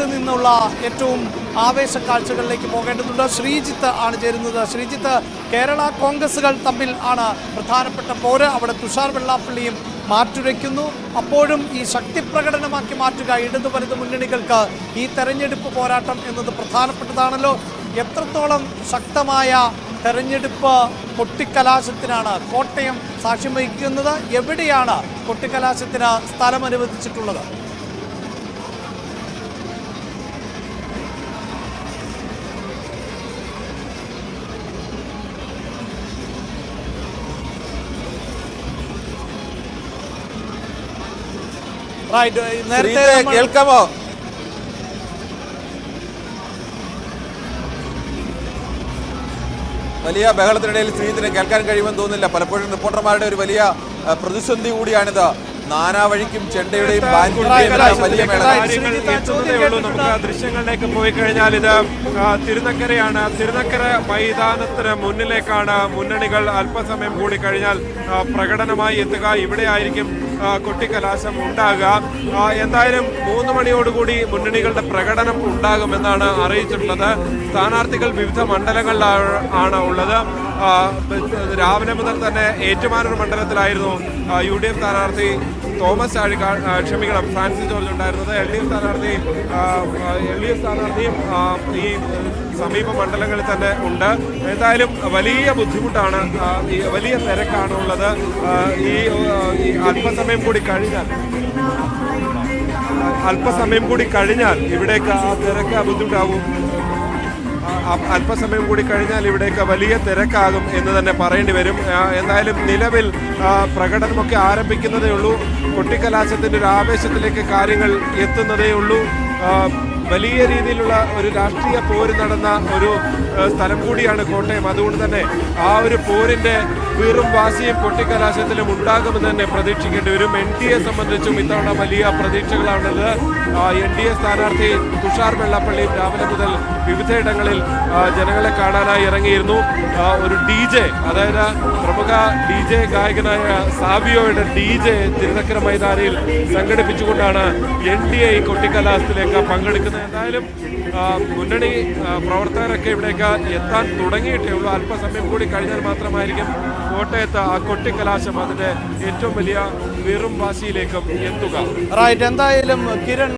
കോട്ടയത്ത് നിന്നുള്ള ഏറ്റവും ആവേശ കാഴ്ചകളിലേക്ക് പോകേണ്ടതുണ്ട്. ശ്രീജിത്ത് ആണ് ചേരുന്നത്. ശ്രീജിത്ത് കേരള കോൺഗ്രസുകൾ തമ്മിൽ ആണ് പ്രധാനപ്പെട്ട പോര്. അവിടെ തുഷാർ വെള്ളാപ്പള്ളിയും മാറ്റുരയ്ക്കുന്നു. അപ്പോഴും ഈ ശക്തി പ്രകടനമാക്കി മാറ്റുക ഇടതു വലത് മുന്നണികൾക്ക് ഈ തെരഞ്ഞെടുപ്പ് പോരാട്ടം എന്നത് പ്രധാനപ്പെട്ടതാണല്ലോ. എത്രത്തോളം ശക്തമായ തെരഞ്ഞെടുപ്പ് കൊട്ടിക്കലാശത്തിനാണ് കോട്ടയം സാക്ഷ്യം വഹിക്കുന്നത്? എവിടെയാണ് കൊട്ടിക്കലാശത്തിന് സ്ഥലം അനുവദിച്ചിട്ടുള്ളത് റൈറ്റ് നേരത്തെ ശ്രീജിത്തെ കേൾക്കാമോ? വലിയ ബഹളത്തിനിടയിൽ ശ്രീജിത്തിന് കേൾക്കാൻ കഴിയുമെന്ന് തോന്നുന്നില്ല. പലപ്പോഴും റിപ്പോർട്ടർമാരുടെ ഒരു വലിയ പ്രതിസന്ധി കൂടിയാണിത്. നാനാവഴിക്കും ചെണ്ടയുടെയും വലിയ ദൃശ്യങ്ങളിലേക്ക് പോയി കഴിഞ്ഞാൽ ഇത് തിരുനക്കരയാണ്. തിരുനക്കര മൈതാനത്തിന് മുന്നിലേക്കാണ് മുന്നണികൾ അല്പസമയം കൂടി കഴിഞ്ഞാൽ പ്രകടനമായി എത്തുക. ഇവിടെ ആയിരിക്കും കൊട്ടിക്കലാശം ഉണ്ടാകുക എന്തായാലും മൂന്ന് മണിയോടുകൂടി മുന്നണികളുടെ പ്രകടനം ഉണ്ടാകുമെന്നാണ് അറിയിച്ചിട്ടുള്ളത്. സ്ഥാനാർത്ഥികൾ വിവിധ മണ്ഡലങ്ങളിലാണ് ഉള്ളത്. രാവിലെ മുതൽ തന്നെ ഏറ്റുമാനൂർ മണ്ഡലത്തിലായിരുന്നു യു ഡി എഫ് സ്ഥാനാർത്ഥി തോമസ് ചാഴിക്കാട് ക്ഷമിക്കണം ഫ്രാൻസിസ് ജോർജ് ഉണ്ടായിരുന്നത്. എൽ ഡി എഫ് സ്ഥാനാർത്ഥി എൽ ഡി എഫ് സ്ഥാനാർത്ഥിയും ഈ സമീപ മണ്ഡലങ്ങളിൽ തന്നെ ഉണ്ട്. എന്തായാലും വലിയ ബുദ്ധിമുട്ടാണ് വലിയ തിരക്കാണ് ഉള്ളത് ഈ അല്പസമയം കൂടി കഴിഞ്ഞാൽ അല്പസമയം കൂടി കഴിഞ്ഞാൽ ഇവിടേക്ക് ആ തിരക്ക് ബുദ്ധിമുട്ടാവും. അല്പസമയം കൂടി കഴിഞ്ഞാൽ ഇവിടേക്ക് വലിയ തിരക്കാകും എന്ന് തന്നെ പറയേണ്ടി വരും. എന്തായാലും നിലവിൽ പ്രകടനമൊക്കെ ആരംഭിക്കുന്നതേ ഉള്ളൂ. കൊട്ടിക്കലാശത്തിന്റെ ഒരു ആവേശത്തിലേക്ക് കാര്യങ്ങൾ എത്തുന്നതേ ഉള്ളൂ. വലിയ രീതിയിലുള്ള ഒരു രാഷ്ട്രീയ പോര് നടന്ന ഒരു സ്ഥലം കൂടിയാണ് കോട്ടയം. അതുകൊണ്ട് തന്നെ ആ ഒരു പോരിന്റെ വീറും വാശിയും കൊട്ടിക്കലാശത്തിലും ഉണ്ടാകുമെന്ന് തന്നെ പ്രതീക്ഷിക്കേണ്ടി വരും. എൻ ഡി എ സംബന്ധിച്ചും ഇത്തവണ വലിയ പ്രതീക്ഷകളാണുള്ളത്. എൻ ഡി എ സ്ഥാനാർത്ഥി തുഷാർ വെള്ളാപ്പള്ളിയും രാവിലെ മുതൽ വിവിധയിടങ്ങളിൽ ജനങ്ങളെ കാണാനായി ഇറങ്ങിയിരുന്നു. ഒരു ഡി ജെ അതായത് പ്രമുഖ ഡി ജെ ഗായകനായ സാബിയോയുടെ ഡി ജെ തിരുനക്കര മൈതാനിയിൽ സംഘടിപ്പിച്ചുകൊണ്ടാണ് എൻ ഡി എ ഈ കൊട്ടിക്കലാശത്തിലേക്ക് പങ്കെടുക്കുന്നത്. എന്തായാലും മുന്നണി പ്രവർത്തകരൊക്കെ ഇവിടേക്ക് എത്താൻ തുടങ്ങിയിട്ടേ ഉള്ളൂ. അല്പസമയം കൂടി കഴിഞ്ഞാൽ മാത്രമായിരിക്കും കോട്ടയത്ത് ആ കൊട്ടിക്കലാശം അതിന്റെ ഏറ്റവും വലിയ വെറും വാശിയിലേക്കും എത്തുക. റൈറ്റ് എന്തായാലും കിരൺ